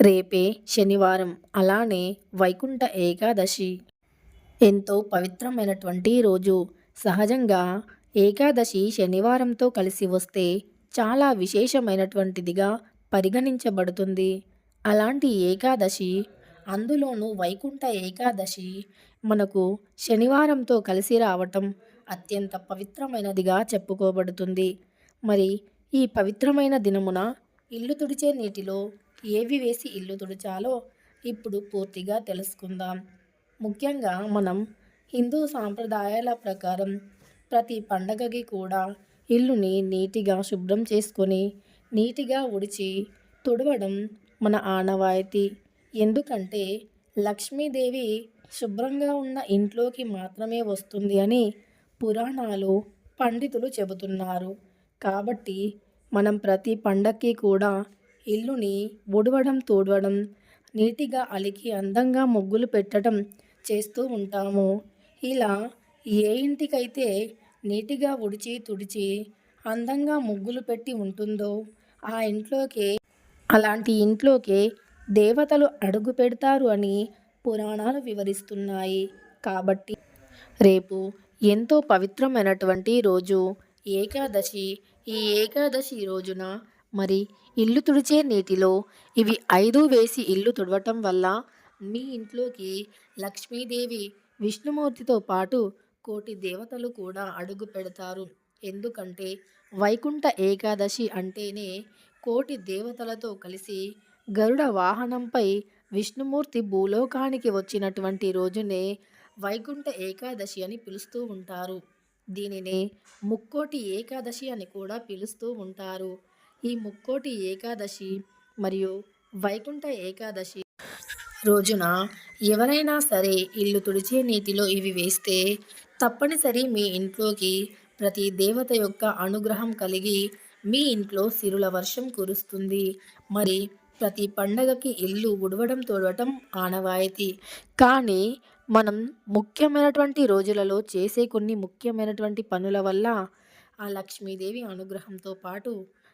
రేపే శనివారం అలానే వైకుంఠ ఏకాదశి. ఎంతో పవిత్రమైనటువంటి రోజు. సహజంగా ఏకాదశి శనివారంతో కలిసి వస్తే చాలా విశేషమైనటువంటిదిగా పరిగణించబడుతుంది. అలాంటి ఏకాదశి అందులోనూ వైకుంఠ ఏకాదశి మనకు శనివారంతో కలిసి రావటం అత్యంత పవిత్రమైనదిగా చెప్పుకోబడుతుంది. మరి ఈ పవిత్రమైన దినమున ఇల్లు తుడిచే నీటిలో ఏవి వేసి ఇల్లు తుడిచాలో ఇప్పుడు పూర్తిగా తెలుసుకుందాం. ముఖ్యంగా మనం హిందూ సాంప్రదాయాల ప్రకారం ప్రతి పండగకి కూడా ఇల్లుని నీటిగా శుభ్రం చేసుకొని నీటిగా ఉడిచి తుడవడం మన ఆనవాయితీ. ఎందుకంటే లక్ష్మీదేవి శుభ్రంగా ఉన్న ఇంట్లోకి మాత్రమే వస్తుంది అని పురాణాలు పండితులు చెబుతున్నారు. కాబట్టి మనం ప్రతి పండక్కి కూడా ఇల్లుని ఉడవడం తూడవడం నీటిగా అలికి అందంగా ముగ్గులు పెట్టడం చేస్తూ ఉంటాము. ఇలా ఏ ఇంటికైతే నీటిగా ఉడిచి తుడిచి అందంగా ముగ్గులు పెట్టి ఉంటుందో ఆ ఇంట్లోకే అలాంటి ఇంట్లోకే దేవతలు అడుగు పెడతారు అని పురాణాలు వివరిస్తున్నాయి. కాబట్టి రేపు ఎంతో పవిత్రమైనటువంటి రోజు ఏకాదశి. ఈ ఏకాదశి రోజున మరి ఇల్లు తుడిచే నీటిలో ఇవి ఐదు వేసి ఇల్లు తుడవటం వల్ల మీ ఇంట్లోకి లక్ష్మీదేవి విష్ణుమూర్తితో పాటు కోటి దేవతలు కూడా అడుగు పెడతారు. ఎందుకంటే వైకుంఠ ఏకాదశి అంటేనే కోటి దేవతలతో కలిసి గరుడ వాహనంపై విష్ణుమూర్తి భూలోకానికి వచ్చినటువంటి రోజునే వైకుంఠ ఏకాదశి అని పిలుస్తూ ఉంటారు. దీనినే ముక్కోటి ఏకాదశి అని కూడా పిలుస్తూ ఉంటారు. ఈ ముక్కోటి ఏకాదశి మరియు వైకుంఠ ఏకాదశి రోజున ఎవరైనా సరే ఇల్లు తుడిచే నీటిలో ఇవి వేస్తే తప్పనిసరి మీ ఇంట్లోకి ప్రతి దేవత యొక్క అనుగ్రహం కలిగి మీ ఇంట్లో సిరుల వర్షం కురుస్తుంది. మరి ప్రతి పండగకి ఇల్లు ఉడవడం తోడవటం ఆనవాయితీ. కానీ మనం ముఖ్యమైనటువంటి రోజులలో చేసే కొన్ని ముఖ్యమైనటువంటి పనుల వల్ల ఆ లక్ష్మీదేవి అనుగ్రహంతో పాటు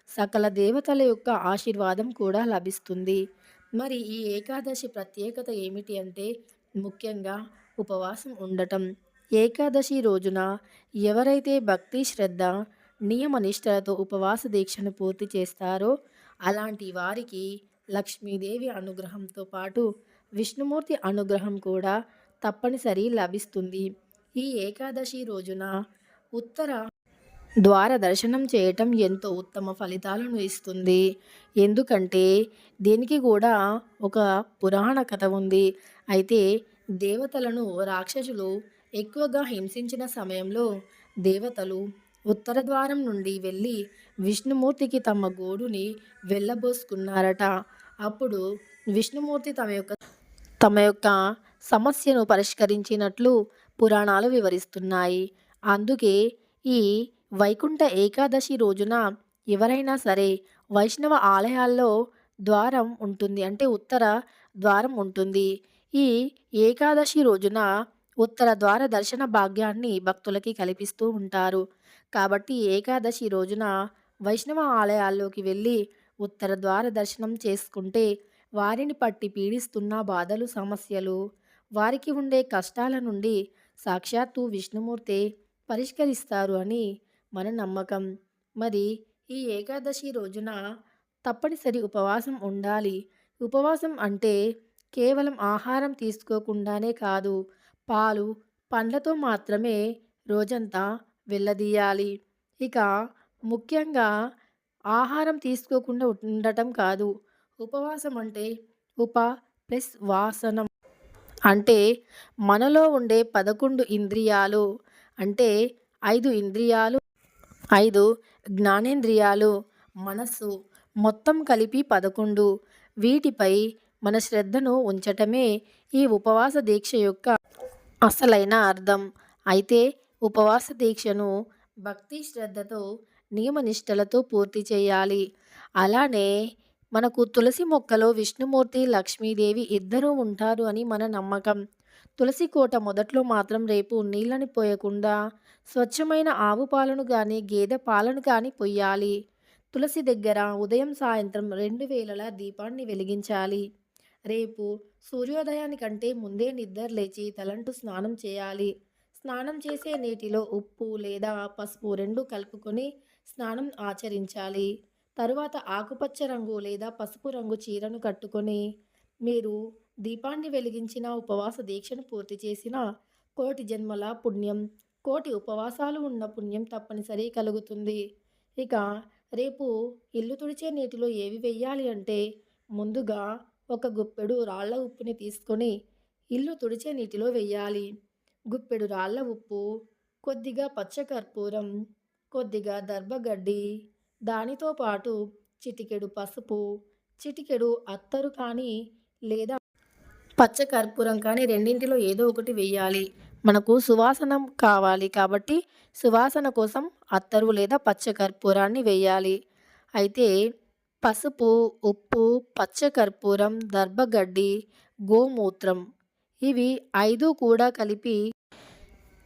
సకల దేవతల యొక్క ఆశీర్వాదం కూడా లభిస్తుంది. మరి ఈ ఏకాదశి ప్రత్యేకత ఏమిటి అంటే ముఖ్యంగా ఉపవాసం ఉండటం. ఏకాదశి రోజున ఎవరైతే భక్తి శ్రద్ధ నియమనిష్టలతో ఉపవాస దీక్షను పూర్తి చేస్తారో అలాంటి వారికి లక్ష్మీదేవి అనుగ్రహంతో పాటు విష్ణుమూర్తి అనుగ్రహం కూడా తప్పనిసరి లభిస్తుంది. ఈ ఏకాదశి రోజున ఉత్తర ద్వార దర్శనం చేయటం ఎంతో ఉత్తమ ఫలితాలను ఇస్తుంది. ఎందుకంటే దీనికి కూడా ఒక పురాణ కథ ఉంది. అయితే దేవతలను రాక్షసులు ఎక్కువగా హింసించిన సమయంలో దేవతలు ఉత్తర ద్వారం నుండి వెళ్ళి విష్ణుమూర్తికి తమ గోడుని వెళ్ళబోసుకున్నారట. అప్పుడు విష్ణుమూర్తి తమ యొక్క తమ యొక్క సమస్యను పరిష్కరించినట్లు పురాణాలు వివరిస్తున్నాయి. అందుకే ఈ వైకుంఠ ఏకాదశి రోజున ఎవరైనా సరే వైష్ణవ ఆలయాల్లో ద్వారం ఉంటుంది అంటే ఉత్తర ద్వారం ఉంటుంది. ఈ ఏకాదశి రోజున ఉత్తర ద్వార దర్శన భాగ్యాన్ని భక్తులకి కల్పిస్తూ ఉంటారు. కాబట్టి ఏకాదశి రోజున వైష్ణవ ఆలయాల్లోకి వెళ్ళి ఉత్తర ద్వార దర్శనం చేసుకుంటే వారిని పట్టి పీడిస్తున్న బాధలు సమస్యలు వారికి ఉండే కష్టాల నుండి సాక్షాత్తు విష్ణుమూర్తి పరిష్కరిస్తారు అని మన నమ్మకం. మరి ఈ ఏకాదశి రోజున తప్పనిసరి ఉపవాసం ఉండాలి. ఉపవాసం అంటే కేవలం ఆహారం తీసుకోకుండానే కాదు పాలు పండ్లతో మాత్రమే రోజంతా వెళ్ళదీయాలి ఇక ముఖ్యంగా ఆహారం తీసుకోకుండా ఉండటం కాదు ఉపవాసం అంటే ఉప ప్లస్ వాసనం. అంటే మనలో ఉండే పదకొండు ఇంద్రియాలు అంటే ఐదు ఇంద్రియాలు ఐదు జ్ఞానేంద్రియాలు మనస్సు మొత్తం కలిపి పదకొండు. వీటిపై మన శ్రద్ధను ఉంచటమే ఈ ఉపవాస దీక్ష యొక్క అసలైన అర్థం. అయితే ఉపవాస దీక్షను భక్తి శ్రద్ధతో నియమనిష్టలతో పూర్తి చేయాలి. అలానే మనకు తులసి మొక్కలో విష్ణుమూర్తి లక్ష్మీదేవి ఇద్దరూ ఉంటారు అని మన నమ్మకం. తులసి కోట మొదట్లో మాత్రం రేపు నీళ్ళని పోయకుండా స్వచ్ఛమైన ఆవు పాలను కానీ గేదె పాలను కానీ పొయ్యాలి. తులసి దగ్గర ఉదయం సాయంత్రం రెండు వేలలా దీపాన్ని వెలిగించాలి. రేపు సూర్యోదయానికంటే ముందే నిద్ర లేచి తలంటు స్నానం చేయాలి. స్నానం చేసే నీటిలో ఉప్పు లేదా పసుపు రెండు కలుపుకొని స్నానం ఆచరించాలి. తరువాత ఆకుపచ్చ రంగు లేదా పసుపు రంగు చీరను కట్టుకొని మీరు దీపాన్ని వెలిగించిన ఉపవాస దీక్షను పూర్తి చేసిన కోటి జన్మల పుణ్యం. కోటి ఉపవాసాలు ఉన్న పుణ్యం తప్పనిసరి కలుగుతుంది. ఇక రేపు ఇల్లు తుడిచే నీటిలో ఏవి వెయ్యాలి అంటే ముందుగా ఒక గుప్పెడు రాళ్ళ ఉప్పుని తీసుకొని ఇల్లు తుడిచే నీటిలో వెయ్యాలి. గుప్పెడు రాళ్ళ ఉప్పు కొద్దిగా పచ్చకర్పూరం కొద్దిగా దర్భగడ్డి దానితో పాటు చిటికెడు పసుపు చిటికెడు అత్తరు కానీ లేదా పచ్చ కర్పూరం కానీ రెండింటిలో ఏదో ఒకటి వెయ్యాలి. మనకు సువాసన కావాలి కాబట్టి సువాసన కోసం అత్తరు లేదా పచ్చ కర్పూరాన్ని వేయాలి అయితే పసుపు ఉప్పు పచ్చ కర్పూరం దర్భగడ్డి గోమూత్రం ఇవి ఐదు కూడా కలిపి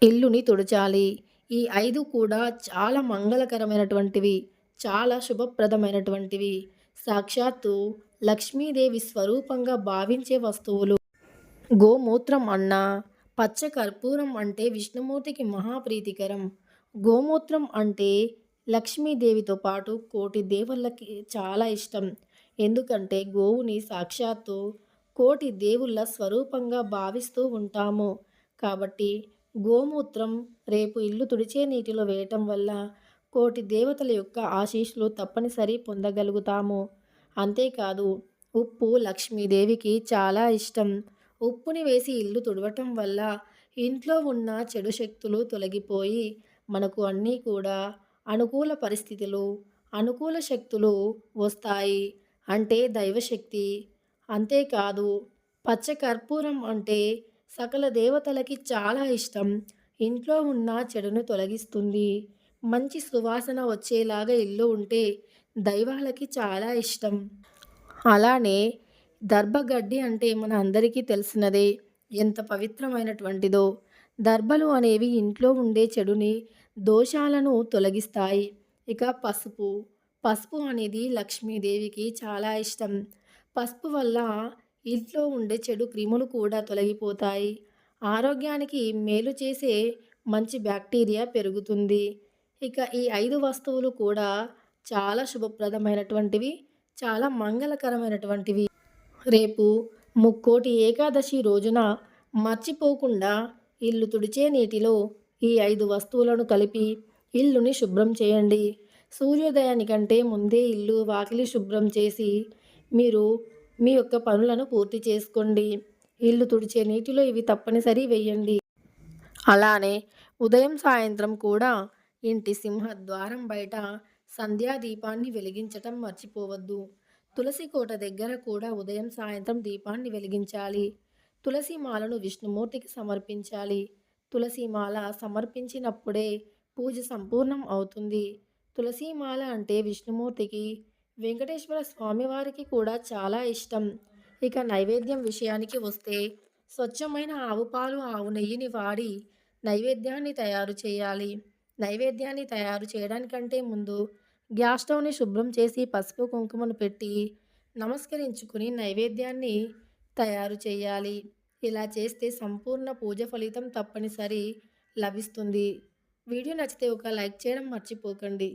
ఇల్లుని తుడచాలి. ఈ ఐదు కూడా చాలా మంగళకరమైనటువంటివి చాలా శుభప్రదమైనటువంటివి. సాక్షాత్తు లక్ష్మీదేవి స్వరూపంగా భావించే వస్తువులు. గోమూత్రం అన్న పచ్చ కర్పూరం అంటే విష్ణుమూర్తికి మహాప్రీతికరం. గోమూత్రం అంటే లక్ష్మీదేవితో పాటు కోటి దేవుళ్ళకి చాలా ఇష్టం. ఎందుకంటే గోవుని సాక్షాత్తు కోటి దేవుళ్ళ స్వరూపంగా భావిస్తూ ఉంటాము. కాబట్టి గోమూత్రం రేపు ఇల్లు తుడిచే నీటిలో వేయటం వల్ల కోటి దేవతల యొక్క ఆశీస్సులు తప్పనిసరి పొందగలుగుతాము. అంతేకాదు ఉప్పు లక్ష్మీదేవికి చాలా ఇష్టం. ఉప్పుని వేసి ఇల్లు తుడవటం వల్ల ఇంట్లో ఉన్న చెడు శక్తులు తొలగిపోయి మనకు అన్నీ కూడా అనుకూల పరిస్థితులు అనుకూల శక్తులు వస్తాయి అంటే దైవశక్తి. అంతేకాదు పచ్చ కర్పూరం అంటే సకల దేవతలకి చాలా ఇష్టం. ఇంట్లో ఉన్న చెడును తొలగిస్తుంది. మంచి సువాసన వచ్చేలాగా ఇల్లు ఉంటే దైవాలకి చాలా ఇష్టం. అలానే దర్భగడ్డి అంటే మన అందరికీ తెలిసినదే. ఎంత పవిత్రమైనటువంటిదో. దర్భలు అనేవి ఇంట్లో ఉండే చెడుని దోషాలను తొలగిస్తాయి. ఇక పసుపు. పసుపు అనేది లక్ష్మీదేవికి చాలా ఇష్టం. పసుపు వల్ల ఇంట్లో ఉండే చెడు క్రిములు కూడా తొలగిపోతాయి. ఆరోగ్యానికి మేలు చేసే మంచి బ్యాక్టీరియా పెరుగుతుంది. ఇక ఈ ఐదు వస్తువులు కూడా చాలా శుభప్రదమైనటువంటివి చాలా మంగళకరమైనటువంటివి. రేపు ముక్కోటి ఏకాదశి రోజున మర్చిపోకుండా ఇల్లు తుడిచే నీటిలో ఈ ఐదు వస్తువులను కలిపి ఇల్లుని శుభ్రం చేయండి. సూర్యోదయానికంటే ముందే ఇల్లు వాకిలి శుభ్రం చేసి మీరు మీ యొక్క పనులను పూర్తి చేసుకోండి. ఇల్లు తుడిచే నీటిలో ఇవి తప్పనిసరి వేయండి. అలానే ఉదయం సాయంత్రం కూడా ఇంటి సింహ ద్వారం బయట సంధ్యాదీపాన్ని వెలిగించటం మర్చిపోవద్దు. తులసి కోట దగ్గర కూడా ఉదయం సాయంత్రం దీపాన్ని వెలిగించాలి. తులసి మాలను విష్ణుమూర్తికి సమర్పించాలి. తులసి మాల సమర్పించినప్పుడే పూజ సంపూర్ణం అవుతుంది. తులసి మాల అంటే విష్ణుమూర్తికి వెంకటేశ్వర స్వామివారికి కూడా చాలా ఇష్టం. ఇక నైవేద్యం విషయానికి వస్తే స్వచ్ఛమైన ఆవు పాలు ఆవు నెయ్యిని వాడి నైవేద్యాన్ని తయారు చేయాలి. నైవేద్యాన్ని తయారు చేయడానికంటే ముందు గ్యాస్ స్టవ్ని శుభ్రం చేసి పసుపు కుంకుమను పెట్టి నమస్కరించుకుని నైవేద్యాన్ని తయారు చేయాలి. ఇలా చేస్తే సంపూర్ణ పూజ ఫలితం తప్పనిసరి లభిస్తుంది. వీడియో నచ్చితే ఒక లైక్ చేయడం మర్చిపోకండి.